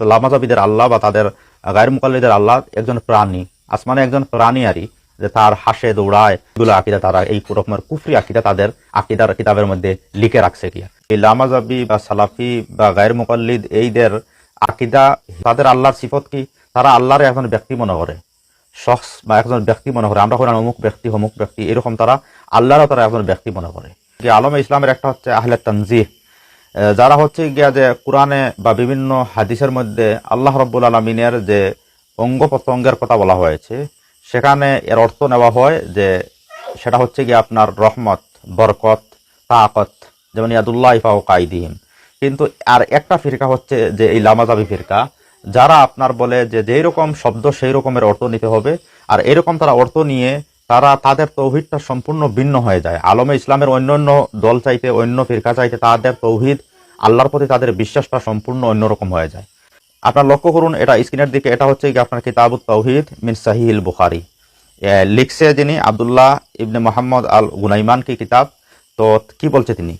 লামাজাবিদের আল্লাহ বা তাদের গায়ের মুকাল্লিদের আল্লাহ একজন প্রাণী, আসমানে একজন প্রাণী আরই যে তার হাসে, দৌড়ায়, এগুলো আকিদা তারা, এই রকমের কুফরি আকিদা তাদের আকিদার কিতাবের মধ্যে লিখে রাখছে কি এই লামাজাবি বা সালাফি বা গায়ের মুকাল্লিদ এইদের আকিদা, তাদের আল্লাহর সিফত কি? তারা আল্লাহর একজন ব্যক্তি মনে করে, শখস বা একজন ব্যক্তি মনে করে, আমরা হলাম অমুক ব্যক্তি অমুক ব্যক্তি, এরকম তারা আল্লাহরও তারা একজন ব্যক্তি মনে করে। যে আলমে ইসলামের একটা হচ্ছে আহলে তানজিহ যারা হচ্ছে গিয়া যে কোরআনে বা বিভিন্ন হাদিসের মধ্যে আল্লাহ রব্বুল আলমিনের যে অঙ্গ প্রত্যঙ্গের কথা বলা হয়েছে, সেখানে এর অর্থ নেওয়া হয় যে সেটা হচ্ছে গিয়ে আপনার রহমত, বরকত, তাকত, যেমন ইয়াদুল্লাহ ইফা ও কাইদিন কিন্তু আর একটা ফিরকা হচ্ছে যে এই লামাজাবি ফিরকা, যারা আপনার বলে যে যেই রকম শব্দ সেই রকমের অর্থ নিতে হবে, আর এরকম তারা অর্থ নিয়ে তারা তাদের তৌহিদটা সম্পূর্ণ ভিন্ন হয়ে যায়। আলমে ইসলামের অন্য অন্য দল চাইতে, অন্য ফিরকা চাইতে তাদের তৌহিদ আল্লাহর প্রতি তাদের বিশ্বাসটা সম্পূর্ণ অন্যরকম হয়ে যায়। আপনার লক্ষ্য করুন, এটা স্ক্রিনের দিকে, এটা হচ্ছে কি আপনার কিতাবুত তৌহিদ মিন সাহিল বুখারি। লিখছে যিনি আব্দুল্লাহ ইবনে মোহাম্মদ আল গুনাইমান কি কিতাব। তো কি বলছে তিনি?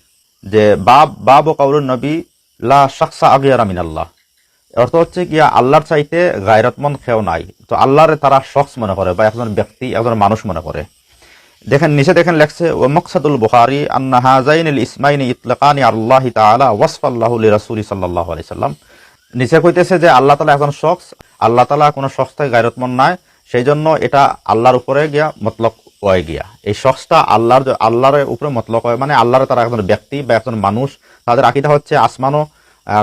যে, বাব বাব ও কাউরুন নবী লা শাকসা আগিয়ারা মিনাল্লাহ। অর্থ হচ্ছে কি আল্লাহর চাইতে গায়রতমন খেও নাই। তো আল্লাহর তারা শখস মনে করে বা একজন ব্যক্তি, একজন মানুষ মনে করে। দেখেন, নিচে দেখেন লেখছে ও মকসাদুল বুখারি আন্না হাজাইন ইসমাইন ইতলাকানি আল্লাহ তাআলা ওয়াসফাল্লাহু লিরাসূলি সাল্লাল্লাহু আলাইহি সাল্লাম। নিচে কইতেছে যে, আল্লাহ তাআলা একজন শখস, আল্লাহ তালা কোনো শখস থেকে গায়রতমন নাই সেই জন্য এটা আল্লাহর উপরে গিয়া মতলক হয়ে গিয়া। এই শখসটা আল্লাহর আল্লাহর উপরে মতলক হয় মানে আল্লাহর তারা একজন ব্যক্তি বা একজন মানুষ, তাদের আকিদা হচ্ছে আসমানও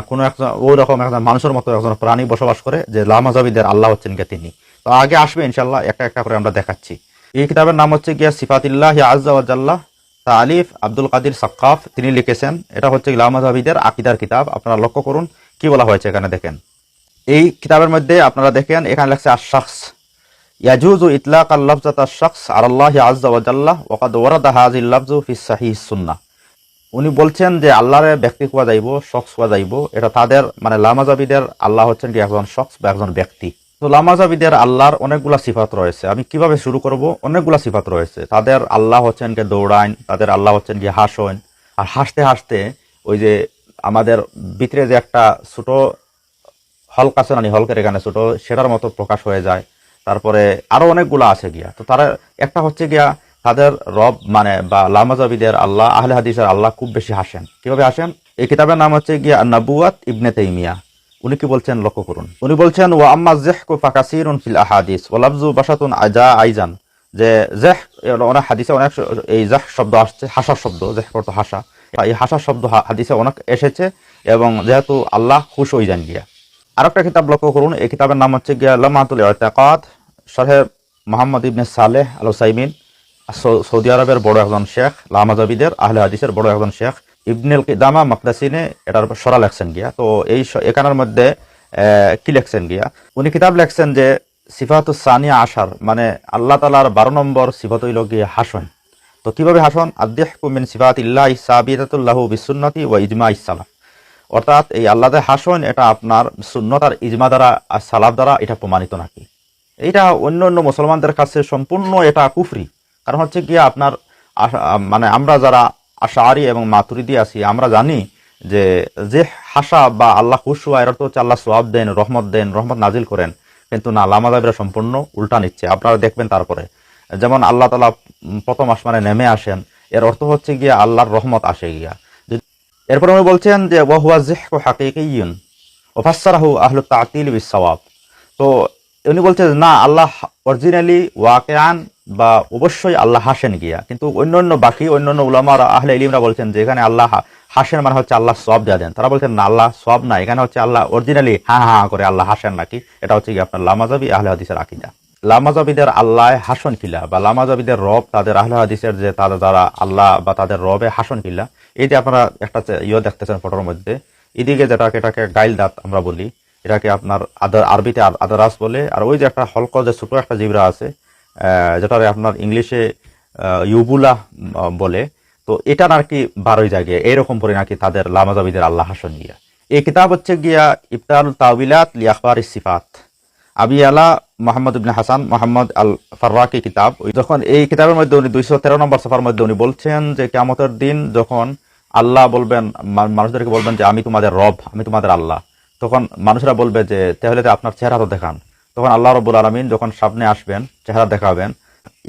কোনো একজন, ওই রকম একজন মানুষের মতো একজন প্রাণী বসবাস করে, যে লামাজাবিদের আল্লাহ হচ্ছেন কে তিনি। তো আগে আসবে ইনশাল্লাহ একটা একটা করে আমরা দেখাচ্ছি। এই কিতাবের নাম হচ্ছে গিয়া সিফাতিল্লাহ আজ্জাওয়াজাল্লাহ তা আলিফ আব্দুল কাদির সাক্কাফ, তিনি লিখেছেন, এটা হচ্ছে লামাজাবিদের আকিদার কিতাব, আপনারা লক্ষ্য করুন, কি বলা হয়েছে এখানে দেখেন। এই কিতাবের মধ্যে আপনারা দেখেন, এখানে লেখছে আশাখস ইয়াজুজু ইতলাক আল্লাফজাত আশাখস আর আল্লাহ আজ্জাওয়াজাল্লাহ ওকাদ ওয়ারাদা হাজিল লাফজু ফি সাহিহ সুন্নাহ। উনি বলছেন যে আল্লাহর ব্যক্তি কোয়া যাইব, শখস কোয়া যাইব, এটা তাদের মানে লামাজাবিদের আল্লাহ হচ্ছেন কি একজন শখস বা একজন ব্যক্তি। তো লামাজাবিদের আল্লাহর অনেকগুলা সিফাত রয়েছে। আমি কীভাবে শুরু করব? অনেকগুলা সিফাত রয়েছে। তাদের আল্লাহ হচ্ছেন কি দৌড়াইন, তাদের আল্লাহ হচ্ছেন কি হাসন আর হাসতে হাসতে ওই যে আমাদের ভিতরে যে একটা ছোট হলক আছে না, হলকের এখানে ছোট, সেটার মতো প্রকাশ হয়ে যায়। তারপরে আরও অনেকগুলো আছে গিয়া। তো তারা একটা হচ্ছে গিয়া তাদের রব মানে বা লামাজাবিদের আল্লাহ, আহলে হাদিসের আল্লাহ খুব বেশি হাসেন। কীভাবে হাসেন? এই কিতাবের নাম হচ্ছে গিয়া নাবুয়াত ইবনে তাইমিয়া। উনি কি বলছেন? লক্ষ্য করুন। উনি বলছেন, ওয়া আম্মা জেহকু ফাকাসিরুন ফিল আহাদিস, ওয়া লাফজু বাসাতুন আজা আইজান। যে জেহ অনেক হাদিসে অনেক এই জাহ শব্দ আসছে, হাসার শব্দ জেহ করত হাসা। এই হাসার শব্দ হাদিসে অনেক এসেছে এবং যেহেতু আল্লাহ খুশ হয়ে যান গিয়া। আরেকটা কিতাব লক্ষ্য করুন, এই কিতাবের নাম হচ্ছে গিয়া লামাতুল ইতাকাদ, শরহে Muhammad ibn Saleh al Uthaymeen Saudi আরবের বড় একজন শেখ, লামাজাবিদের, আহলে হাদিসের বড় একজন শেখ। ইবনুল কিদামা মাকদাসিনে এটার উপর সরা লেখছেন গিয়া। তো এই এখানের মধ্যে কি লেখছেন গিয়া? উনি কিতাব লেখছেন যে, সিফাতুস সানিয়া আসার মানে আল্লাহ তালার বারো নম্বর সিফাত হইল গিয়ে হাসন। তো কীভাবে হাসন? আদেহকু মিন সিফাত ইল্লাহ সাবিদাতুল্লাহু বিসুন্নতি ও ইজমা ইসালাম অর্থাৎ এই আল্লাহতে হাসন, এটা আপনার সুন্নত আর ইজমা দ্বারা আর সালাব দ্বারা এটা প্রমাণিত নাকি? এটা অন্য অন্য মুসলমানদের কাছে সম্পূর্ণ এটা কুফরি। কারণ হচ্ছে কি আপনার মানে আমরা যারা আশারি এবং মাতুরিদি আছি। আমরা জানি যে যে হাসা বা আল্লাহ খুশ এর হচ্ছে আল্লাহ সোয়াব দেন, রহমত দেন, রহমত নাজিল করেন। কিন্তু না লামাদাবিরা সম্পূর্ণ উল্টা নিচ্ছে। আপনারা দেখবেন তারপরে। যেমন আল্লাহ তালা প্রথম আসমানে নেমে আসেন, এর অর্থ হচ্ছে গিয়া আল্লাহর রহমত আসে গিয়া। এরপর উনি বলছেন যে, ওয়াহুয়া জিহকু হাকিকিয়ুন ওফাসসারাহু আহলু তাতিল বিসওয়াব তো উনি বলছেন, না, আল্লাহ অরিজিনালি ওয়াকেআন বা অবশ্যই আল্লাহ হাসেন গিয়া। কিন্তু অন্য অন্য বাকি অন্য অন্য উলামারা, আহলে ইলিমরা বলছেন যে এখানে আল্লাহ হাসেন মানে হচ্ছে আল্লাহ সব যা দেন। তারা বলছেন, না, আল্লাহ সব না এখানে হচ্ছে আল্লাহ অরিজিনালি হা হা করে আল্লাহ হাসেন নাকি? এটা হচ্ছে কি আপনার লামাজাবি আহলে হাদিসের আকিদা। লামাজাবিদের আল্লাহ হাসন কিলা বা লামাজাবিদের রব তাদের আহলে হাদিসের যে তাদের দ্বারা আল্লাহ বা তাদের রবে হাসন কিলা এই যে আপনারা একটা ইয়ে দেখতেছেন ফটোর মধ্যে, এদিকে যেটাকে, এটাকে গাইল দাঁত আমরা বলি, এটাকে আপনার আদার আরবিতে আদ- আদারাস বলে, আর ওই যে একটা হলক যে ছোট একটা জিবরা আছে যেটারে আপনার ইংলিশে ইউবুলা বলে, তো এটা নাকি বারোই জায়গায় এইরকম করে নাকি তাদের লামাজাবিদের আল্লাহ হাসন গিয়া। এই কিতাব হচ্ছে গিয়া ইফতার তাবিলাত লিয়াকবার সিফাত। আবি আলা মোহাম্মদ ইবনে হাসান মোহাম্মদ আল ফার্রাকি কিতাব যখন এই কিতাবের মধ্যে উনি দুইশো তেরো নম্বর সফার মধ্যে উনি বলছেন যে কেমতের দিন যখন আল্লাহ বলবেন মানুষদেরকে বলবেন যে, আমি তোমাদের রব, আমি তোমাদের আল্লাহ। তখন মানুষরা বলবে যে, তাহলে আপনার চেহারা তো দেখান। তখন আল্লাহ রবুল আলমিন যখন সামনে আসবেন, চেহারা দেখাবেন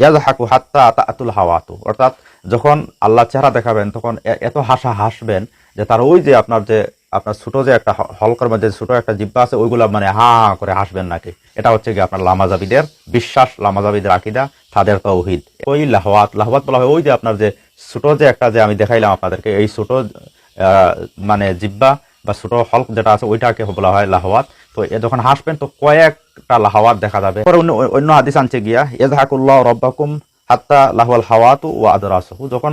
ইয়াদ হাকু হাত্তা আতুল হাওয়াতু, অর্থাৎ যখন আল্লাহ চেহারা দেখাবেন, তখন এত হাসা হাসবেন যে তার ওই যে আপনার যে, আপনার ছোট যে একটা হলকার মধ্যে ছোট একটা জিব্বা আছে, ওইগুলা মানে হা হা করে হাসবেন নাকি? এটা হচ্ছে কি আপনার লামাজাবিদের বিশ্বাস, লামাজাবিদের আকিদা, তাদের তৌহিদ। ওই লাহওয়াত লাহওয়াত বলা হয় ওই যে আপনার যে ছোট যে একটা যে আমি দেখাইলাম আপনাদেরকে, এই ছোট মানে জিব্বা বা ছোট হলক যেটা আছে, ওইটাকে বলা হয় লাহওয়াত। তো এ যখন হাসবেন, তো কয়েকটা লাহওয়াত দেখা যাবে। পরে অন্য হাদিস আনছে গিয়া এজহাকুল্লাহ রব্বাকুম হাত্তা লাহওয়াল হাওয়াতু ও আদরাসহু। যখন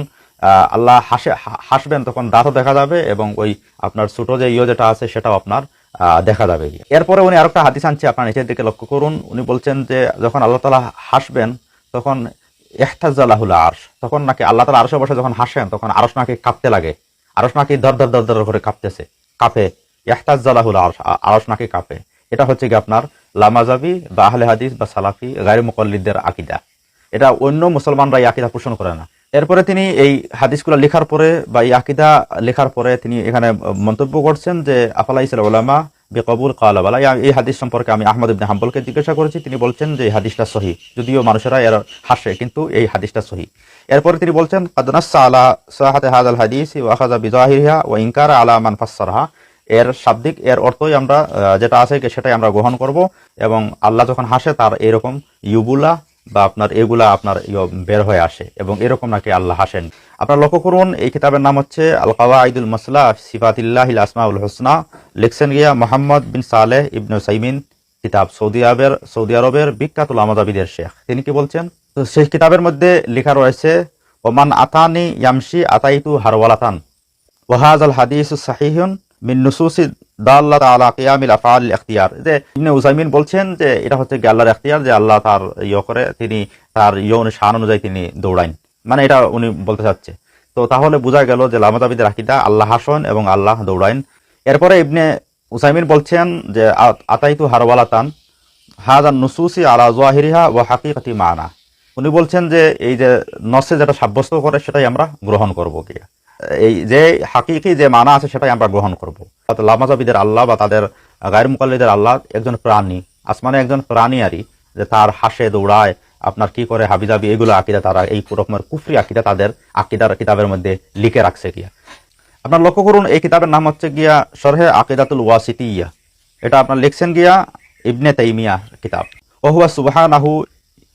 আল্লাহ হাসে হাসবেন, তখন দাঁতও দেখা যাবে এবং ওই আপনার ছোট যে ইয়ে যেটা আছে, সেটাও আপনার দেখা যাবে। এরপরে উনি আরেকটা হাদিস আনছে, আপনার নিচের দিকে লক্ষ্য করুন। উনি বলছেন যে, যখন আল্লাহ তালা হাসবেন, তখন এহতাজালাহুল আরশ, তখন নাকি আল্লাহ তালা আরশে বসে যখন হাসেন, তখন আরশ নাকি কাঁপতে লাগে। আরশ নাকি দর দর দর দর করে কাঁপতেছে, কাঁপে। এহতাজালাহুল আরশ আরশ কাঁপে। এটা হচ্ছে কি আপনার লামাজাবি বা আহলে হাদিস বা সালাফি, গায়ের মুকল্লিদের আকিদা। এটা অন্য মুসলমানরা এই আকিদা পোষণ করে না। এরপরে তিনি এই হাদিসগুলো লেখার পরে বা এই আকিদা লেখার পরে তিনি এখানে মন্তব্য করছেন যে, আফালা ইসলাম ওলামা বেকবুল কালাবালা এই হাদিস সম্পর্কে আমি আহমদ ইবনে হাম্বলকে জিজ্ঞাসা করেছি। তিনি বলছেন যে, এই হাদিসটা সহি। যদিও মানুষেরা এর হাসে, কিন্তু এই হাদিসটা সহি। এরপরে তিনি বলছেন কাদনাসা আলা সাহাতে হাদাল হাদিস ওয়াখাজা বিজাহিরিহা ও ইনকার আলা মান ফাসসারহা। এর শাব্দিক, এর অর্থই আমরা যেটা আছে সেটাই আমরা গ্রহণ করব। এবং আল্লাহ যখন হাসে, তার এরকম ইউবুলা বা আপনার এগুলা আপনার বের হয়ে আসে এবং এরকম নাকি আল্লাহ হাসেন। আপনার লক্ষ্য করুন, এই কিতাবের নাম হচ্ছে আল কাওয়াইদুল মাসলা সিফাতিল্লাহ আসমাউল হোসনা। লিখছেন গিয়া মোহাম্মদ বিন সালেহ ইবনু সাইমিন কিতাব সৌদি আরবের সৌদি আরবের বিখ্যাত লামাদাবিদের শেখ। তিনি কি বলছেন? তো সেই কিতাবের মধ্যে লেখা রয়েছে, ওমান আতানি ইয়ামশি আতাইতু হারওয়ালাতান ওয়াহাজ আল হাদিস সাহিহুন মিন নুসুসি দাল্লাত আলা কিয়ামিল আফআল ইখতিয়ার। যে ইবনে উসাইমিন বলছেন যে এটা হচ্ছে আল্লাহর ইখতিয়ার যে আল্লাহ তার ইয়ে করে, তিনি তার ইয়ে অনুসার অনুযায়ী তিনি দৌড়াইন। মানে এটা উনি বলতে চাচ্ছে। তো তাহলে বোঝা গেল যে লামাদাবিদের আকিদা আল্লাহ হাসন এবং আল্লাহ দৌড়াইন। এরপরে ইবনে উসাইমিন বলছেন যে আতাইতু হারওয়ালাতান হাজার নুসুসি আলা জোয়াহিরিহা ও হাকিকতি মানা। উনি বলছেন যে এই যে নসে যেটা সাব্যস্ত করে সেটাই আমরা গ্রহণ করব কি এই যে হাকিকি যে মানা আছে সেটাই আমরা গ্রহণ করব। লামাজাবিদের আল্লাহ বা তাদের গায়ের মুকাল্লিদের আল্লাহ একজন প্রাণী, আসমানে একজন প্রাণী আরই যে তার হাসে, দৌড়ায়, আপনার কি করে হাবিজাবি এগুলো আকিদা তারা, এই রকমের কুফরি আকিদা তাদের আকিদার কিতাবের মধ্যে লিখে রাখছে গিয়া। আপনার লক্ষ্য করুন, এই কিতাবের নাম হচ্ছে গিয়া সরহে আকিদাতুল ওয়াসিতিয়া। এটা আপনার লিখছেন গিয়া ইবনে তাইমিয়া কিতাব। ওহুয়া সুবহানাহু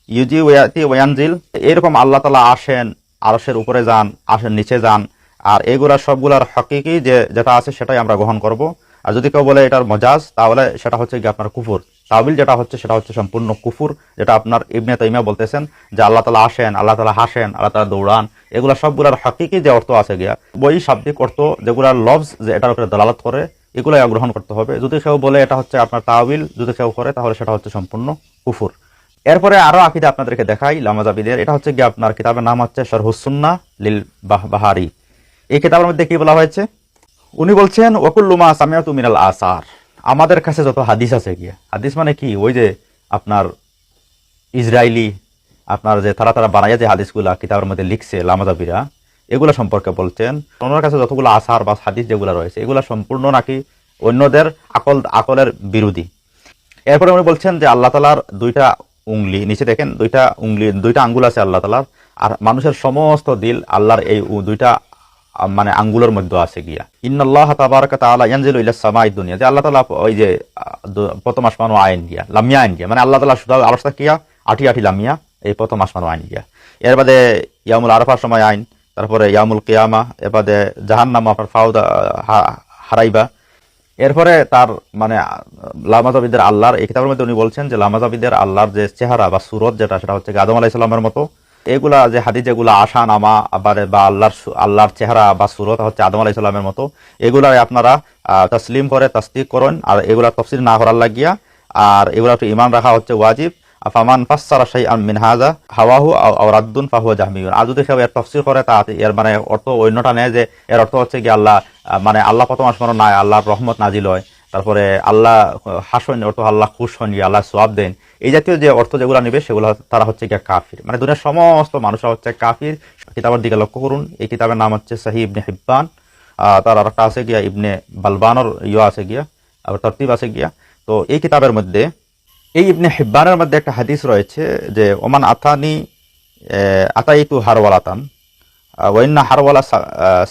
ইউজি ওয়াতি ওয়ানজিল এরকম আল্লাহ তালা আসেন, আরশের উপরে যান, আসেন, নিচে যান আর এগুলা সবগুলার হকিকি যে যেটা আছে সেটাই আমরা গ্রহণ করব। আর যদি কেউ বলে এটার মজাজ, তাহলে সেটা হচ্ছে কি আপনার কুফুর। তাবিল যেটা হচ্ছে সেটা হচ্ছে সম্পূর্ণ কুফুর, যেটা আপনার ইবনে তাইমিয়া বলতেছেন যে আল্লাহ তালা আসেন, আল্লাহ তালা হাসেন, আল্লাহ তালা দৌড়ান। এগুলা সবগুলার হকিকি যে অর্থ আছে গিয়া, বই শাব্দিক অর্থ যেগুলার লভস যে এটার উপরে দলালত করে, এগুলাই গ্রহণ করতে হবে। যদি কেউ বলে এটা হচ্ছে আপনার তাবিল যদি কেউ করে, তাহলে সেটা হচ্ছে সম্পূর্ণ কুফুর। এরপরে আরও আকিদা আপনাদেরকে দেখাই, লামাজাবিদের। এটা হচ্ছে গিয়ে আপনার কিতাবের নাম হচ্ছে সরহুসুন্না লিল বাহ- বাহারি এই কিতাবের মধ্যে কি বলা হয়েছে? উনি বলছেন ওকুল্লুমা সামিয়াতু মিনাল আসার। আমাদের কাছে যত হাদিস আছে গিয়ে, হাদিস মানে কি? ওই যে আপনার ইসরায়েলি আপনার যে তারা তারা বানাইয়া যে হাদিসগুলা কিতাবের মধ্যে লিখছে লামাজাবিরা এগুলা সম্পর্কে বলছেন, ওনার কাছে যতগুলো আসার বা হাদিস যেগুলো রয়েছে, এগুলা সম্পূর্ণ নাকি অন্যদের আকল, আকলের বিরোধী? এরপরে উনি বলছেন যে আল্লাহ তালার দুইটা উংলি, নিচে দেখেন, দুইটা উংলি, দুইটা আঙ্গুল আছে আল্লাহ তালার আর মানুষের সমস্ত দিল আল্লাহর এই দুইটা মানে আঙ্গুলের মধ্যে আছে গিয়া। ইন্নাল্লাহ তাবারাকা তাআলা ইয়ানজিলু ইলা সামাই দুনিয়া। যে আল্লাহ তাআলা ওই যে প্রথম আসমানো আইন গিয়া, লামিয়া আইন গিয়া। মানে আল্লাহ তাআলা শুধু আলোচনা কিয়া আটি আটি লামিয়া এই প্রথম আসমানো আইন গিয়া। এর বাদে ইয়ামুল আরাফার সময় আইন, তারপরে ইয়ামুল কিয়ামা, এর বাদে জাহান্নাম আপনার ফাউদা হারাইবা। এরপরে তার মানে লামাজাবিদের আল্লাহর, এই কিতাবের মধ্যে উনি বলছেন যে, লামাজাবিদের আল্লাহর যে চেহারা বা সুরত যেটা, সেটা হচ্ছে আদম আলাইসাল্লামের মতো এগুলা যে হাদিস যেগুলো আশা নামা আবার বা আল্লাহর আল্লাহর চেহারা বা সুরত হচ্ছে আদম আলাইসাল্লামের মতো। এগুলা আপনারা তসলিম করে তসদিক করেন আর এগুলা তফসিল না করার লাগিয়া। আর এগুলা একটু ইমান রাখা হচ্ছে ওয়াজিব। ফামান ফাসসারা শাইআন মিন হাযা, হাওয়াহু আও আও রাদ্দুন ফাহুয়া জাহমিয়ুন আর যদি কেউ এর তাফসীর করে, তা এর মানে অর্থ অন্যটা নেয় যে, এর অর্থ হচ্ছে কি আল্লাহ মানে আল্লাহ প্রথম আসমানো নাই, আল্লাহর রহমত নাজিল হয়। তারপরে আল্লাহ হাসন অর্থ আল্লাহ খুশ হন আল্লাহ সোয়াব দেন। এই জাতীয় যে অর্থ যেগুলো নেবে, সেগুলো তারা হচ্ছে গিয়ে কাফির। মানে দুনিয়ার সমস্ত মানুষরা হচ্ছে কাফির। কিতাবের দিকে লক্ষ্য করুন। এই কিতাবের নাম হচ্ছে সাহি ইবনে হিব্বান। তার আর একটা আছে গিয়া ইবনে বালবানর ইয়ে আছে গিয়া, আবার তরতিব আছে গিয়া। তো এই কিতাবের মধ্যে, এই ইবনে হিব্বানের মধ্যে একটা হাদিস রয়েছে যে, ওমান আতানি আতাইতু হারওয়ালাতান। ওয়াইন্না হারওয়ালা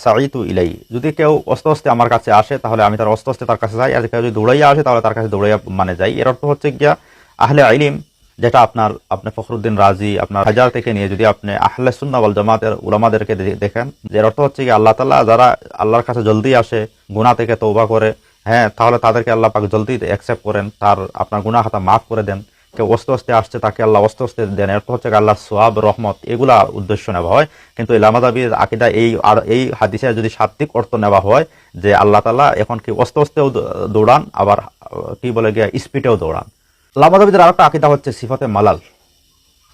সাইতু ইলাই। যদি কেউ অস্তে অস্তে আমার কাছে আসে, তাহলে আমি তার অস্তে অস্তে তার কাছে যাই। আর কেউ যদি দৌড়াইয়া আসে, তাহলে তার কাছে দৌড়াইয়া মানে যাই। এর অর্থ হচ্ছে গিয়া, আহলে আইলিম, যেটা আপনার, আপনি ফখরুদ্দিন রাজি, আপনার হাজার থেকে নিয়ে যদি আপনি আহলে সুন্না ওয়াল জামাতের উলামাদেরকে দেখেন, যে অর্থ হচ্ছে কি আল্লাহ তাআলা যারা আল্লাহর কাছে জলদি আসে, গুনাহ থেকে তৌবা করে হ্যাঁ তাহলে তাদেরকে আল্লাহ পাক জলদি অ্যাকসেপ্ট করেন, তার আপনার গুনাহ খাতা মাফ করে দেন। কেউ অস্তে অস্তে আসছে, তাকে আল্লাহ অস্তে অস্তে দেন। এর হচ্ছে কি, আল্লাহর সোয়াব, রহমত এগুলা উদ্দেশ্য নেওয়া হয়। কিন্তু এই লামাদাবির আকিদা এই আর এই হাদিসে যদি শাব্দিক অর্থ নেওয়া হয়, যে আল্লাহ তালা এখন কি অস্তে অস্তেও দৌড়ান, আবার কি বলে গিয়ে স্পিডেও দৌড়ান। লামাদাবিদের আরেকটা আকিদা হচ্ছে সিফাতে মালাল।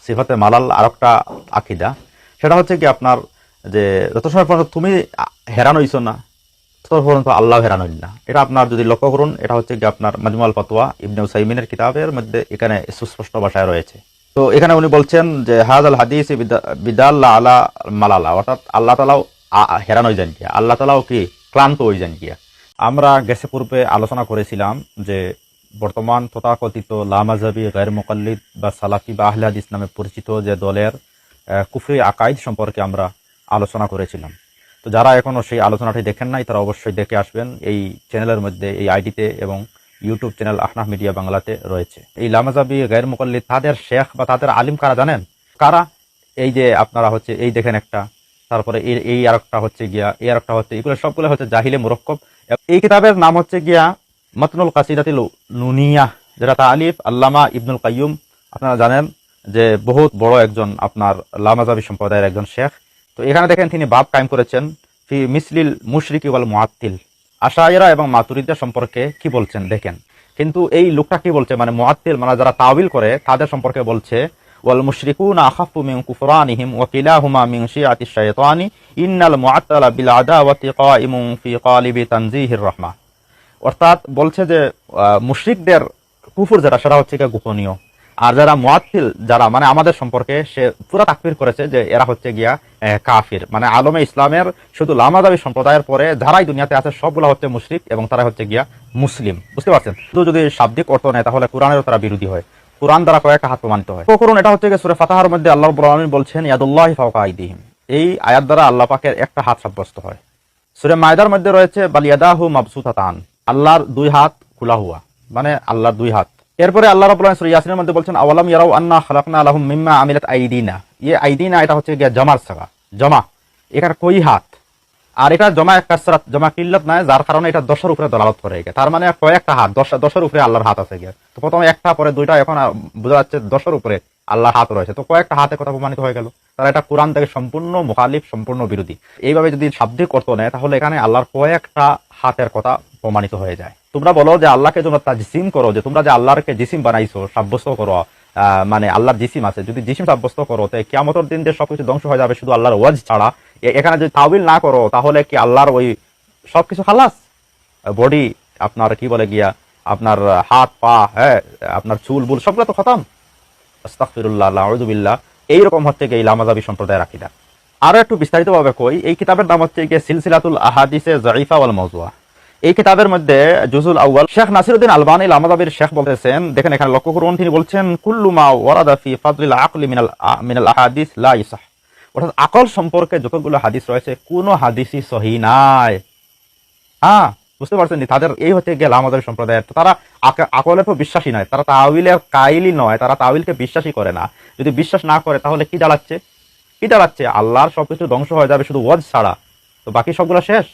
সিফাতে মালাল আরেকটা আকিদা। সেটা হচ্ছে কি আপনার যে, যত সময় তুমি হেরান হইছো না পর্যন্ত আল্লাহ হেরান হইল না। এটা আপনার যদি লক্ষ্য করুন, এটা হচ্ছে কি আপনার মাজমুয়াল ফতোয়া ইবনে উসাইমিনের কিতাবের মধ্যে এখানে সুস্পষ্ট ভাষায় রয়েছে। তো এখানে উনি বলছেন যে হাজ আল হাদিস বিদাল্লা আলা মালালা। অর্থাৎ আল্লাহ তালাও হেরান হয়ে যান গিয়া। আল্লাহ তালাও কি ক্লান্ত হয়ে যান গিয়া? আমরা গেছে পূর্বে আলোচনা করেছিলাম যে, বর্তমান তথাকথিত লামাজাবি গায়ের মোকাল্লিদ বা সালাফি বা আহলে নামে পরিচিত যে দলের কুফরি আকাইদ সম্পর্কে আমরা আলোচনা করেছিলাম। তো যারা এখনও সেই আলোচনাটি দেখেন নাই, তারা অবশ্যই দেখে আসবেন। এই চ্যানেলের মধ্যে, এই আইডিতে এবং ইউটিউব চ্যানেল আহনাফ মিডিয়া বাংলাতে রয়েছে। এই লামাজাবি গায়ের মোকাল্লিদ তাদের শেখ বা তাদের আলিম কারা জানেন? কারা? এই যে আপনারা হচ্ছে, এই দেখেন একটা, তারপরে এই এই আরেকটা হচ্ছে গিয়া, এই আরেকটা হচ্ছে, এগুলো সবগুলো হচ্ছে জাহিলে মুরক্কব। এই কিতাবের নাম হচ্ছে গিয়া মতনুল কাসিদাতিল নুনিয়া, যেটা তালিফ আল্লামা ইবনুল কাইয়ুম। আপনারা জানেন যে বহুত বড় একজন আপনার লামাজাবি সম্প্রদায়ের একজন শেখ। তো এখানে দেখেন তিনি বাপ কায়েম করেছেন, ফি মিসলিল মুশরিকি ওয়াল মুআত্তিল। আশায়রা এবং মাতুরিদা সম্পর্কে কি বলছেন? দেখেন, কিন্তু এই লোকটা কি বলছে? মানে মুআত্তিল মানে যারা তাওয়িল করে, তাদের সম্পর্কে বলছে, ওয়াল মুশরিকুনা আখাফু মিন কুফরানিহিম ওয়া কিলাহুমা মিন শিয়াতি শাইতানি, ইন্নাল মুআত্তালা বিল আদাওয়াতি কাইমুন ফি কালিবি তানজিহির রাহমা। অর্থাৎ বলছে যে মুশরিকদের কুফুর যারা সেটা হচ্ছে গোপনীয়। আর যারা মুআত্তিল যারা মানে আমাদের সম্পর্কে সে পুরো তাকফির করেছে যে এরা হচ্ছে গিয়া কাফির। মানে আলমে ইসলামের শুধু লামাদাবি সম্প্রদায়ের পরে যারাই দুনিয়াতে আছে সবগুলো হচ্ছে মুশরিক এবং তারা হচ্ছে গিয়া মুসলিম। বুঝতে পারছেন? শুধু যদি শাব্দিক অর্থ নেয় তাহলে কোরআনেরও তারা বিরোধী হয়। কোরআন দ্বারা কয়েকটা হাত প্রমাণিত হয়। করুন এটা হচ্ছে গিয়ে সূরা ফাতাহার মধ্যে আল্লাহ আলামিন বলছেন, ইয়াদুল্লাহ ফাওকা আইদিহিম। এই আয়াত দ্বারা আল্লাহ পাকের একটা হাত সাব্যস্ত হয়। সুরে মায়দার মধ্যে রয়েছে বালিয়াদাহু মাবসুতাতান। আল্লাহর দুই হাত খোলা হুয়া। মানে আল্লাহর দুই হাত। এরপরে আল্লাহ রাব্বুল আলামিন সূরা ইয়াসিনের মধ্যে বলছেন, আওয়ালাম ইয়ারাউ আন্না খালাকনা লাহুম মিম্মা আমিলাত আইদিনা? ইয়ে আইদিনা এটা হচ্ছে গিয়া জমার সাগা জমা। এখানে কই হাত? আর এটা জমা এক কাসরাত জমা কিল্লত নয়, যার কারণে এটা দশের উপরে দলালত করে গিয়ে তার মানে কয়েকটা হাত, দশ, দশের উপরে আল্লাহর হাত আছে গিয়ে। তো প্রথমে একটা, পরে দুইটা, এখন বোঝা যাচ্ছে দশের উপরে আল্লাহর হাত রয়েছে। তো কয়েকটা হাতে কথা প্রমাণিত হয়ে গেল। তারা এটা কোরআন থেকে সম্পূর্ণ মুখালিফ সম্পূর্ণ বিরোধী। এইভাবে যদি শাব্দিক অর্থ নেয়, তাহলে এখানে আল্লাহর কয়েকটা হাতের কথা প্রমাণিত হয়ে যায়। তোমরা বলো যে আল্লাহকে তোমরা তাজিসিম করো, যে তোমরা যে আল্লাহরকে জিসিম বানাইছো, সাব্যস্ত করো মানে আল্লাহর জিসিম আছে। যদি জিসিম সাব্যস্ত করো, তো কিয়ামতের দিন যে সবকিছু ধ্বংস হয়ে যাবে, শুধু আল্লাহর ওয়াজ ছাড়া। এখানে যদি তাবিল না করো, তাহলে কি আল্লাহর ওই সবকিছু খালাস? বডি, আপনার কি বলে গিয়া, আপনার হাত, পা হ্যাঁ আপনার চুল, বুল, সবগুলো তো খতম। আস্তাগফিরুল্লাহ আউযুবিল্লাহ এইরকম হচ্ছে গিয়ে লামাজাবি সম্প্রদায়ের আকিদা। আরও একটু বিস্তারিতভাবে কই, এই কিতাবের নাম হচ্ছে গিয়ে সিলসিলাতুল আহাদিসে জাইফা ওয়াল মাওজুয়া এই কিতাবের মধ্যে জুজুল আউয়াল শেখ নাসিরউদ্দিন আলবানী লামাদাবির শেখ বলতেছেন, দেখেন এখানে লক্ষ্য করুন, তিনি বলছেন, কুল্লু মা ওয়ারাদা ফি ফাদলিল আকলি মিনাল মিনাল আহাদিস লা ইসাহ। অর্থাৎ আকল সম্পর্কে যতগুলো হাদিস রয়েছে, কোনো হাদিসই সহি নাই। হ্যাঁ বুঝতে পারছেন তাদের এই হচ্ছে গেল আমাদের সম্প্রদায়ের। তারা আক- আকলের তো বিশ্বাসী নয়, তারা তাওইলের কাইলি নয়, তারা তাওইলকে বিশ্বাসই করে না। যদি বিশ্বাস না করে, তাহলে কি দাঁড়াচ্ছে? কি দাঁড়াচ্ছে? আল্লাহর সবকিছু ধ্বংস হয়ে যাবে শুধু ওয়াজ ছাড়া। তো বাকি সবগুলো শেষ?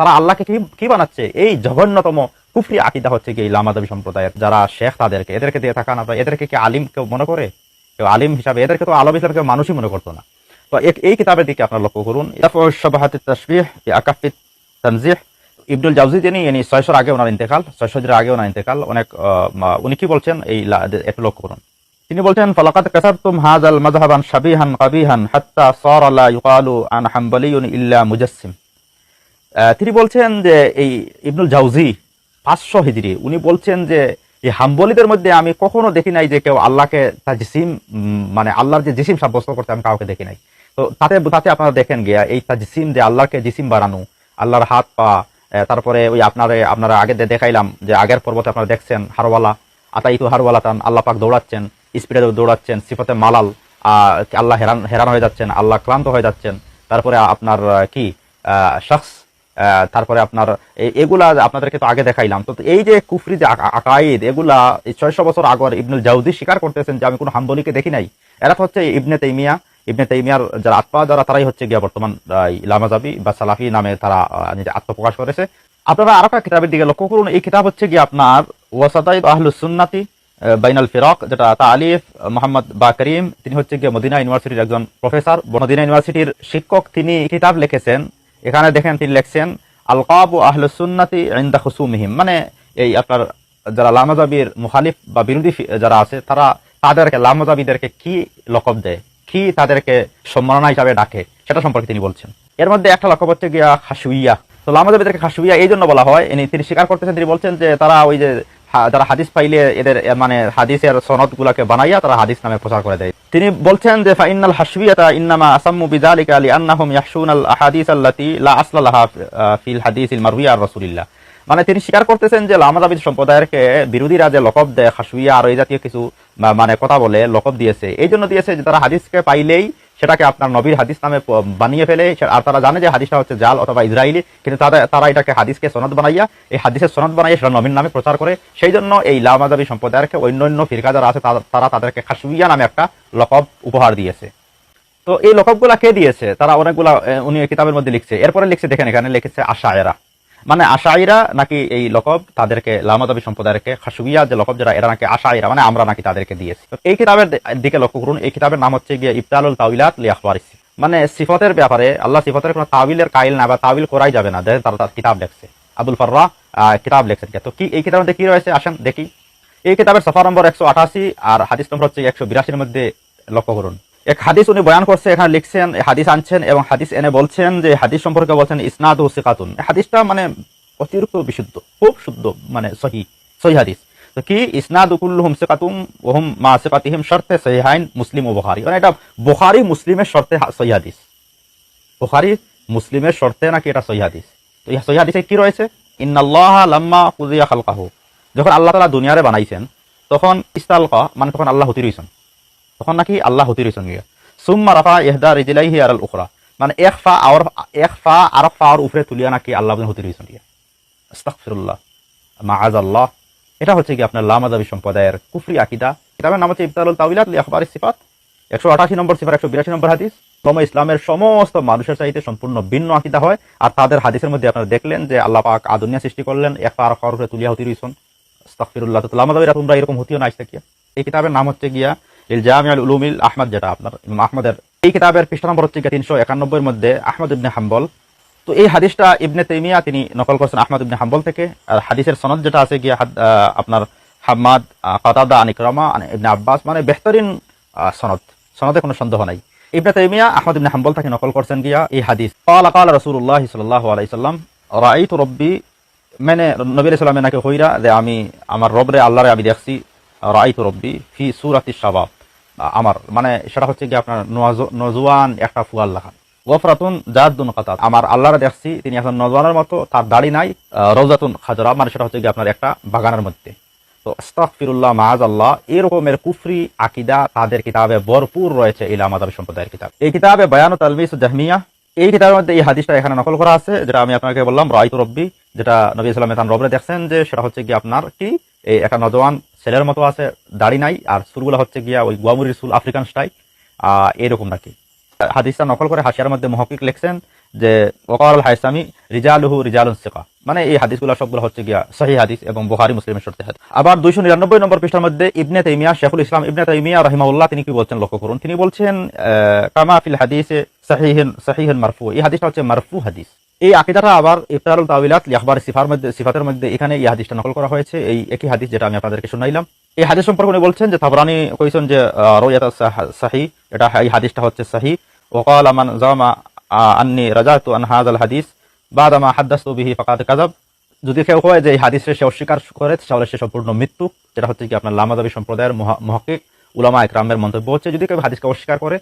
তারা আল্লাহকে কি কি বানাচ্ছে? এই জঘন্যতম কুফরি আকিদা হচ্ছে কি লামাদাবি সম্প্রদায়ের। যারা শেখ তাদেরকে এদেরকে দিয়ে থাকা না এদেরকে কি আলিম কেউ মনে করে? কেউ আলিম হিসাবে এদেরকে তো আলম হিসাবে কেউ মানুষই মনে করতো না। তো এই কিতাবের দিকে আপনার লক্ষ্য করুন। ইবনুল জাউজি তিনি ইনি ছয়শোর আগে ওনার ইন্তেকাল ছয়শোর আগে ওনার ইন্তেকাল অনেক উনি কি বলছেন? এই একটু লক্ষ্য করুন। তিনি বলছেন ফলাকাত কাসাবতুম হাযাল মাযহাবান শাবিহান কাবিহান হাত্তা সারা লা ইউকালু আন হাম্বালিয়ুন ইল্লা মুজাসসিম। আহ, তিনি বলছেন যে এই ইবনুল জাউজি, পাঁচশো হিজরি, উনি বলছেন যে এই হাম্বলিদের মধ্যে আমি কখনো দেখি নাই যে কেউ আল্লাহকে তার জিসিম মানে আল্লাহর যে জিসিম সাব্যস্ত করতে আমি কাউকে দেখি নাই। তো তাতে তাতে আপনারা দেখেন গিয়া, এই তার জিসিম যে আল্লাহকে জিসিম বানানো, আল্লাহর হাত, পা তারপরে ওই আপনার, আপনারা আগে দেখাইলাম যে আগের পর্বতে আপনারা দেখছেন হারওয়ালা আতাই তো হারওয়ালা তান আল্লাহ পাক দৌড়াচ্ছেন, স্পিডে দৌড়াচ্ছেন, সিফতে মালাল আল্লাহ হেরান হেরান হয়ে যাচ্ছেন, আল্লাহ ক্লান্ত হয়ে যাচ্ছেন, তারপরে আপনার কি শখস তারপরে আপনার এগুলা আপনাদেরকে তো আগে দেখাইলাম। তো এই যে কুফরি যে আকা- আকাইদ এগুলা ছয়শো বছর আগর ইবনুল জাউদি স্বীকার করতেছেন যে আমি কোনো হাম্বলিকে দেখি নাই। এরা তো হচ্ছে ইবনে তাইমিয়া ইবনে তাইমিয়ার যারা আত্মা যারা তারাই হচ্ছে গিয়া বর্তমান ইলামাজাবি বা সালাফি নামে তারা নিজে আত্মপ্রকাশ করেছে। আপনারা আরও একটা কিতাবের দিকে লক্ষ্য করুন। এই কিতাব হচ্ছে গিয়ে আপনার ওয়াসাতাই আহলুস সুন্নাতি আহ, বাইনাল ফিরক যেটা তালিফ মোহাম্মদ বা করিম তিনি হচ্ছে গিয়ে মদিনা ইউনিভার্সিটির একজন প্রফেসর। মদিনা ইউনিভার্সিটির শিক্ষক তিনি কিতাব লিখেছেন এখানে দেখেন তিনি লিখছেন, আলকাব আহলুস সুন্নাতি ইনদা খুসুমিহিম। মানে এই আপনার যারা লামাজাবির মুখালিফ বা বিরোধী যারা আছে, তারা তাদেরকে, লামাজাবিদেরকে কি লকব দেয়? কি তাদেরকে সম্মাননা হিসাবে ডাকে? সেটা সম্পর্কে তিনি বলছেন। এর মধ্যে একটা লক্ষ্য হচ্ছে গিয়া খাসুইয়া। তো লামাজাবিদেরকে খাসুইয়া এই জন্য বলা হয় তিনি স্বীকার করতেছেন, তিনি বলছেন যে তারা ওই যে যারা হাদিস পাইলে এদের মানে হাদিসের সনদ গুলাকে বানাইয়া তারা হাদিস নামে প্রচার করে দেয়। তিনি বলছেন যে ফাইনাল হাসবিয়াতা ইন্নামা আসাম্মু বিযালিকা লিআন্নাহুম ইয়াহশুনাল আহাদিস আল্লাতী লা আসলা লাহা আহ, ফিল হাদিসিল মারউইয়া আর রাসূলিল্লাহ। মানে তিনি স্বীকার করতেছেন যে লামাদাবিদ সম্প্রদায়েরকে বিরোধীরা যে লকব দেয় খাসুইয়া আর এই জাতীয় কিছু মানে কথা বলে লকব দিয়েছে। এই জন্য দিয়েছে যে তারা হাদিসকে পাইলেই সেটাকে আপনার নবীর হাদিস নামে বানিয়ে ফেলে। আর তারা জানে যে হাদিসটা হচ্ছে জাল অথবা ইসরায়েলি কিন্তু তাদের তারা এটাকে হাদিসকে সনদ বানাইয়া, এই হাদিসের সনদ বানাইয়া সেটা নবীর নামে প্রচার করে। সেই জন্য এই লামাদাবি সম্প্রদায়েরকে অন্য অন্য ফিরকা যারা আছে, তারা তাদেরকে খাসুইয়া নামে একটা লকব উপহার দিয়েছে। তো এই লকবগুলা কে দিয়েছে? তারা অনেকগুলা উনি কিতাবের মধ্যে লিখছে। এরপরে লিখছে, দেখেন এখানে লিখেছে আশায়েরা। মানে আশাইরা নাকি এই লকব তাদেরকে, লামাদাবি সম্প্রদায়কে খাসুইয়া যে লকব যারা, এরা নাকি আশাইরা মানে আমরা নাকি তাদেরকে দিয়েছি। এই কিতাবের দিকে লক্ষ্য করুন, এই কিতাবের নাম হচ্ছে গিয়ে ইফতালুল তাউইলাত লি আখবারিস মানে সিফতের ব্যাপারে, আল্লাহ সিফতের কোনো তাবিলের কাইল না বা তাবিল করাই যাবে না তারা তার কিতাব লেখছে। আবুল ফাররা কিতাব লেখছেন তো কি এই কিতাবের মধ্যে কি রয়েছে? আসেন দেখি। এই কিতাবের সফা নম্বর একশো আঠাশি আর হাদিস নম্বর হচ্ছে একশো বিরাশির মধ্যে লক্ষ্য করুন। এক হাদিস উনি বয়ান করছে, এখানে লিখছেন হাদিস আনছেন এবং হাদিস এনে বলছেন যে, হাদিস সম্পর্কে বলছেন, ইসনাদ ও সিকাতুন হাদিসটা মানে অতিরিক্ত বিশুদ্ধ, খুব শুদ্ধ মানে সহি সহি হাদিস। কি? ইসনাদ ওহুম মা শর্তে সহিহাইন মুসলিম ও মানে এটা মুসলিমের শর্তে সহি হাদিস। মুসলিমের শর্তে নাকি এটা সহি তো কি রয়েছে? ইন্নাল্লাহ লাম্মা কুজিয়া খালকাহু। যখন আল্লাহ তাআলা দুনিয়ারে বানাইছেন, তখন ইস্তালকা মানে তখন আল্লাহ হতি রইছেন তখন নাকি আল্লাহ হতি রইছেন গিয়া সুম্মা রাফা ইহদা রিজলাইহি আলাল উখরা মানে এক ফা আর এক ফা আর ফা আর উপরে তুলিয়া নাকি আল্লাহ হতি রইছেন গিয়া আস্তাগফিরুল্লাহ মাআযাল্লাহ এটা হচ্ছে কি আপনার লামাদাবি সম্প্রদায়ের কুফরি আকিদা। কিতাবের নাম হচ্ছে ইবতালুল তাওইলাত লি আখবারিস সিফাত। একশো আঠাশি নম্বর সিফার একশো বিরাশি নম্বর হাদিস তম ইসলামের সমস্ত মানুষের চাইতে সম্পূর্ণ ভিন্ন আকিদা হয়। আর তাদের হাদিসের মধ্যে আপনারা দেখলেন যে আল্লাহ পাক আদুনিয়া সৃষ্টি করলেন এক আর ফর উপরে তুলিয়া হতি রইছেন আস্তাগফিরুল্লাহ। তো লামাদাবিরা তোমরা এরকম হতিও না আসতে কিয়া এই কিতাবের নাম হচ্ছে গিয়া ইল জামিয়াল উলুমিল আহমদ যেটা আপনার আহমদের। এই কিতাবের পৃষ্ঠা নম্বর হচ্ছে তিনশো একানব্বইয়ের মধ্যে আহমদ ইবনে হাম্বল। তো এই হাদিসটা ইবনে তেমিয়া তিনি নকল করছেন আহমদ ইবনে হাম্বল থেকে। আর হাদিসের সনদ যেটা আছে গিয়ে আপনার হাম্মাদ ইবনে আব্বাস মানে বেহতরিন সনদ। সনদে কোনো সন্দেহ নাই। ইবনে তেমিয়া আহমদ ইবনে হাম্বল থেকে নকল করছেন গিয়া এই হাদিস। কাল রসুল্লাহ সাল্লাহ আলাইসাল্লাম রাইত রব্বি মানে নবী সাল্লামে নাকি হইরা যে আমি আমার রবরে, আল্লাহরে আমি দেখছি রাইত রব্বি ফি সুরাতি শাবাব আমার। মানে সেটা হচ্ছে কি আপনার নজওয়ান একটা ফুয়াল লাখান। ওয়ফরাতুন জাদ্দুন কাতাত। আমার আল্লাহরে দেখছি তিনি এখন নজওয়ানের মতো তার দাড়ি নাই আহ, রওজাতুন খাজরা মানে সেটা হচ্ছে কি আপনার একটা বাগানের মধ্যে। তো আস্তাগফিরুল্লাহ মাআজ আল্লাহ এরকমের কুফরি আকিদা তাদের কিতাবে ভরপুর রয়েছে ইলা মাদাবী সম্প্রদায়ের কিতাব। এই কিতাবে বায়ানু তালমিস জাহমিয়া এই কিতাবের মধ্যে এই হাদিসটা এখানে নকল করা আছে যেটা আমি আপনাকে বললাম রাইতু রব্বি যেটা নবী সাল্লাম তান রবরে দেখছেন যে সেটা হচ্ছে কি আপনার কি? এই একটা নজওয়ান ছেলের মতো আছে, দাড়ি নাই, আর সুরগুলো হচ্ছে গিয়া ওই গুয়ামুরির সুল আফ্রিকান স্টাইল এরকম নাকি হাদিসটা নকল করে হাসিয়ার মধ্যে মহকিক লিখছেন যে ওকার আল হাইসামি রিজালুহু রিজালুন সিকা। মানে এই হাদিসগুলো সবগুলো হচ্ছে গিয়া সহি হাদিস এবং বুখারী মুসলিমের শর্তে হাদিস। আবার দুইশো নিরানব্বই নম্বর পৃষ্ঠার মধ্যে ইবনে তাইমিয়া, শেখুল ইসলাম ইবনে তাইমিয়া রহিমাউল্লাহ তিনি কি বলছেন লক্ষ্য করুন? তিনি বলছেন কামা ফিল হাদিসে সাহিহিন সাহিহিন মারফু। এই হাদিসটা হচ্ছে মারফু হাদিস। এই আকিদাটা আবার ইফতারুল তাবিলাত লিয়াখবার সিফার মধ্যে, সিফাতের মধ্যে এখানে এই হাদিসটা নকল করা হয়েছে। এই একই হাদিস যেটা আমি আপনাদেরকে শুনাইলাম। এই হাদিস সম্পর্কে উনি বলছেন যে তাবরানি কইছেন যে রোয়াত সাহি, এটা এই হাদিসটা হচ্ছে সাহি। ওকাল আমান জামা আন্নি রাজাতু আন হাযাল হাদিস বাদামা হাদ্দাসতু বিহি ফাকাদ কাযাব। যদি কেউ হয় যে এই হাদিসে সে অস্বীকার করে, তাহলে সে সম্পূর্ণ মৃত্যু। যেটা হচ্ছে কি আপনার লামাদাবি সম্প্রদায়ের মহকিক উলামা একরামের মন্তব্য হচ্ছে। যদি কেউ হাদিসকে অস্বীকার করে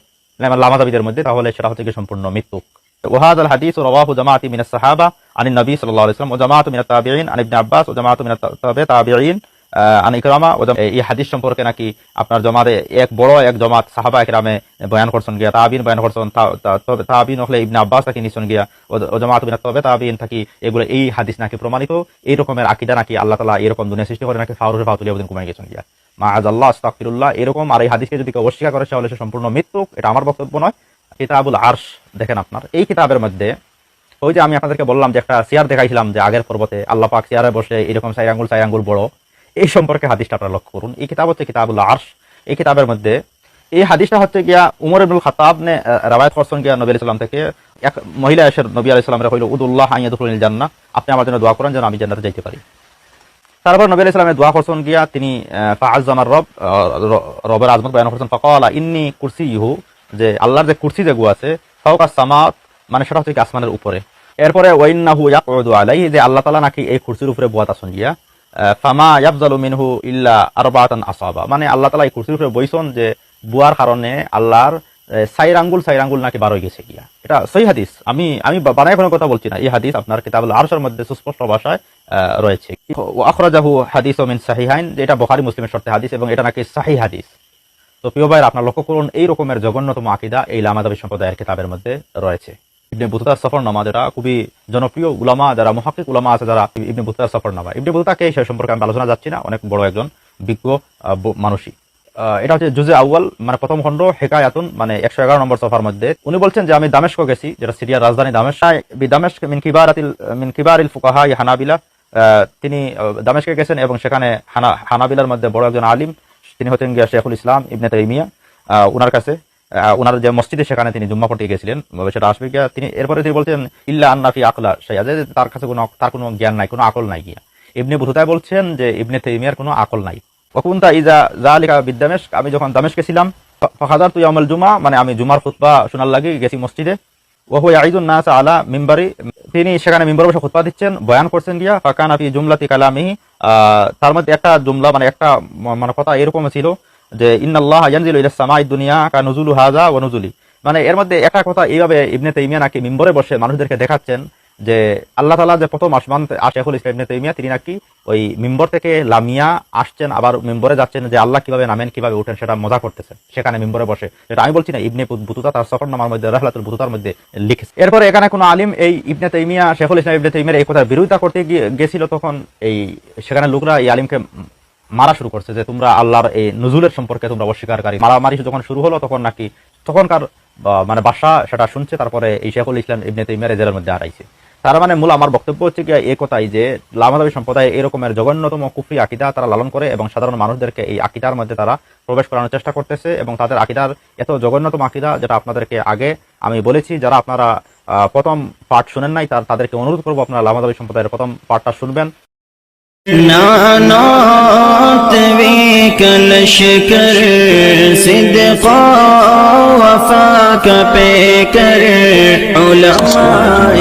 লামাদাবিদের মধ্যে, তাহলে সেটা হচ্ছে কি সম্পূর্ণ মৃত্যু। وهذا الحديث رواه جماعة من الصحابة عن النبي صلى الله عليه وسلم وجماعة من التابعين عن ابن عباس وجماعة من التابعين আন ইকরামা ও জাম- এই হাদিস সম্পর্কে নাকি আপনার জমাতে এক বড় এক জমাত সাহাবা একরামে বয়ান করছেন গিয়া তাবিন বয়ান করছেন তা- তা- তবে তাবিন হলে ইবনে আব্বাস তাকে নিছেন গিয়া ও- ও জমাত বিনা তবে তাবিন থাকি এগুলো এই হাদিস নাকি প্রমাণিত এই রকমের আকিদা নাকি আল্লাহ তাআলা এরকম দুনিয়া সৃষ্টি করে নাকি ফাউরুল ফাতুলিয়া দিন কুমাই গেছেন গিয়া মা আল্লাহ আস্তাগফিরুল্লাহ এরকম আর এই হাদিসকে যদি কেউ অস্বীকার করে তাহলে সে সম্পূর্ণ মৃত্যু এটা আমার বক্তব্য নয় কিতাবুল আরশ, দেখেন আপনার। এই কিতাবের মধ্যে ওই যে আমি আপনাদেরকে বললাম যে একটা চেয়ার দেখাইছিলাম যে আগের পর্বতে আল্লাহ পাক চেয়ারে বসে এরকম চাই আঙ্গুল বড়। এই সম্পর্কে হাদিসটা আপনারা লক্ষ্য করুন। এই কিতাব হচ্ছে কিতাবুল আরশ। এই কিতাবের মধ্যে এই হাদিসটা হচ্ছে গিয়া উমর ইবনুল খাতাব নে রাবায়াত করছেন গিয়া নবী আলাইহিস থেকে। এক মহিলা এসে নবী আলাইহিস সালামের কইল, উদুল্লাহ আইয়াদুল জান্নাহ। আপনি আমার জন্য দোয়া করেন যেন আমি জান্নাতে যাইতে পারি। তারপর নবী আলাইহিস সালামের দোয়া করছেন গিয়া তিনি ফাআজ্জামার রব রবের আজমত বয়ান করছেন, ফাকালা ইন্নী কুরসিয়ুহু। যে আল্লাহর যে কুরসি যে আছে ফাওকাস সামাত মানে সেটা হচ্ছে আসমানের উপরে। এরপরে ওয়াইন্নাহু ইয়াকউদু যে আল্লাহ তাআলা নাকি এই কুরসির উপরে বুয়াত আছেন গিয়া ফামা ইয়াফজালু মিনহু ইল্লা আরবাতান আসাবা। মানে আল্লাহ তাআলা এই কুরসির উপরে বইছেন যে বুয়ার কারণে আল্লাহর সাইর আঙ্গুল সাইর আঙ্গুল নাকি বার গেছে গিয়া। এটা সহি হাদিস। আমি আমি বানায় কোনো কথা বলছি না। এই হাদিস আপনার কিতাবুল আরশের মধ্যে সুস্পষ্ট ভাষায় রয়েছে। আখরাজাহু হাদিস মিন সাহিহাইন, যে এটা বুখারী মুসলিমের শর্তে হাদিস এবং এটা নাকি সাহি হাদিস। তো প্রিয় ভাইয়ের আপনার লক্ষ্য করুন এই রকমের জঘন্যতম আকিদা এই লামাদাবি সম্প্রদায়ের কিতাবের মধ্যে রয়েছে। ইবনে বুতুতার সফরনামা যেটা খুবই জনপ্রিয় উলামা যারা মহাকিক উলামা আছে যারা ইবনে বুতুতার সফরনামা ইবনে বুতুতাকে সে সম্পর্কে আমি আলোচনা যাচ্ছি না অনেক বড় একজন বিজ্ঞ মানুষই। এটা হচ্ছে জুজে আউয়াল মানে প্রথম খণ্ড হেকায়াতুন মানে একশো এগারো নম্বর সফার মধ্যে। উনি বলছেন যে আমি দামেস্ক গেছি যেটা সিরিয়ার রাজধানী দামেস্ক। দামেস্ক মিন কিবারাতিল মিন কিবারিল ফুকাহা হানাবিলা। তিনি আহ, দামেস্কে গেছেন এবং সেখানে হানা হানাবিলার মধ্যে বড় একজন আলিম। তিনি হচ্ছেন গিয়া শেখুল ইসলাম ইবনে তাইমিয়া উনার কাছে উনার যে মসজিদে সেখানে তিনি জুম্মা পড়তে গেছিলেন সেটা আসবে গিয়া তিনি, এরপরে তিনি বলছেন, ইল্লা আন্নাফি আকলা সেই যে তার কাছে কোনো, তার কোনো জ্ঞান নাই, কোনো আকল নাই গিয়া। ইবনে বুথুতায় বলছেন যে ইবনে তাইমিয়ার কোনো আকল নাই। ওকুন্তা ইজা জালিকা বিদ্যামেশ আমি যখন দামেশকে ছিলাম ফাহাদার তুই আমল জুমা মানে আমি জুমার খুতবা শোনার লাগি গেছি মসজিদে। ওহু ইয়াইদুন নাস আলা মিম্বারি তিনি সেখানে মিম্বরে বসে খুতবা দিচ্ছেন, বয়ান করছেন গিয়া ফাকান আফি জুমলাতি কালামি তার মধ্যে একটা জুমলা মানে একটা মানে কথা এরকম ছিল যে, ইন্নাল্লাহ ইয়ানজিল সামাই দুনিয়া কা নুজুলু হাজা ওয়া নুজুলি। মানে এর মধ্যে একটা কথা এইভাবে ইবনে তাইমিয়া নাকি মিম্বরে বসে মানুষদেরকে দেখাচ্ছেন যে আল্লাহ তালা যে প্রথম আসমান শেখুল ইসলাম তাইমিয়া, তিনি নাকি ওই মিম্বর থেকে লামিয়া আসছেন, আবার মিম্বরে যাচ্ছেন যে আল্লাহ কীভাবে নামেন, কীভাবে উঠেন, সেটা মজা করতেছে সেখানে মিম্বরে বসে। যেটা আমি বলছি না, ইবনে বুতুতা তার সফরনামার মধ্যে, রাহলাতুল বুতুতার মধ্যে লিখেছে। এরপরে এখানে কোনো আলিম এই ইবনে তাইমিয়া, শেখুল ইসলাম ইবনে তাইমিয়ার এই কথার বিরোধিতা করতে গিয়ে তখন এই সেখানে লোকরা এই আলিমকে মারা শুরু করছে যে তোমরা আল্লাহর এই নজুলের সম্পর্কে তোমরা অস্বীকারী। মারামারি যখন শুরু হলো, তখন নাকি তখনকার মানে বাসা সেটা শুনছে, তারপরে এই শেখুল ইসলাম ইবনে তাইমিয়ার এই জেলের মধ্যে হারাইছে। তার মানে মূল আমার বক্তব্য হচ্ছে কি এ কথাই যে লামাদাবী সম্প্রদায় এরকমের জঘন্যতম কুফরি আকিদা তারা লালন করে এবং সাধারণ মানুষদেরকে এই আকিদার মধ্যে তারা প্রবেশ করানোর চেষ্টা করতেছে এবং তাদের আকিদার এত জঘন্যতম আকিদা যেটা আপনাদেরকে আগে আমি বলেছি, যারা আপনারা প্রথম পাঠ শুনেন নাই, তার তাদেরকে অনুরোধ করব আপনারা লামাদাবী সম্প্রদায়ের প্রথম পাঠটা শুনবেন। نعنات بك لشكر صدقا وفاك بكر علماء